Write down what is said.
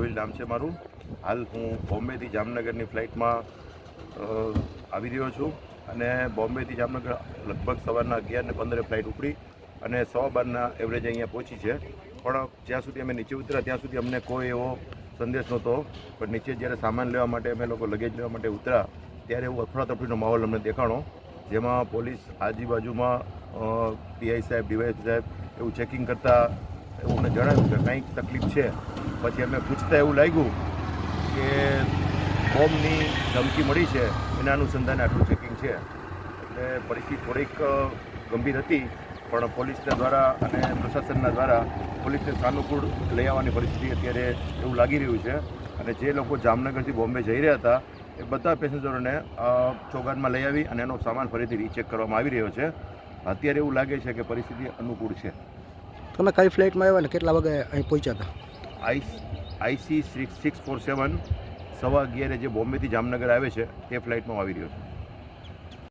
ગોહિલ નામ છે મારું. હાલ હું બોમ્બેથી જામનગરની ફ્લાઇટમાં આવી રહ્યો છું અને બોમ્બેથી જામનગર લગભગ સવારના અગિયારને પંદરે ફ્લાઇટ ઉપડી અને સવા બારના એવરેજ અહીંયા પહોંચી છે. પણ જ્યાં સુધી અમે નીચે ઉતર્યા, ત્યાં સુધી અમને કોઈ એવો સંદેશ નહોતો. પણ નીચે જ્યારે સામાન લેવા માટે અમે લોકો લગેજ લેવા માટે ઉતર્યા, ત્યારે એવું અફડાતફડીનો માહોલ અમને દેખાણો. જેમાં પોલીસ આજુબાજુમાં પીઆઈ સાહેબ ડીવાય સાહેબ એવું ચેકિંગ કરતાં એવું અમને જણાવ્યું કે કંઈક તકલીફ છે. પછી અમે પૂછતા એવું લાગ્યું કે બોમ્બની ધમકી મળી છે. એના અનુસંધાને આટલું ચેકિંગ છે. એટલે પરિસ્થિતિ થોડીક ગંભીર હતી, પણ પોલીસના દ્વારા અને પ્રશાસનના દ્વારા પોલીસને સાનુકૂળ લઈ આવવાની પરિસ્થિતિ અત્યારે એવું લાગી રહ્યું છે. અને જે લોકો જામનગરથી બોમ્બે જઈ રહ્યા હતા, એ બધા પેસેન્જરોને ચોગાનમાં લઈ આવી અને એનો સામાન ફરીથી રીચેક કરવામાં આવી રહ્યો છે. અત્યારે એવું લાગે છે કે પરિસ્થિતિ અનુકૂળ છે. તમે કઈ ફ્લાઇટમાં આવ્યા ને કેટલા વાગે અહીં પહોંચ્યા હતા? I IC six six four, seven, સવા અગિયારે જે બોમ્બેથી જામનગર આવે છે, તે ફ્લાઇટમાં આવી રહ્યો છું.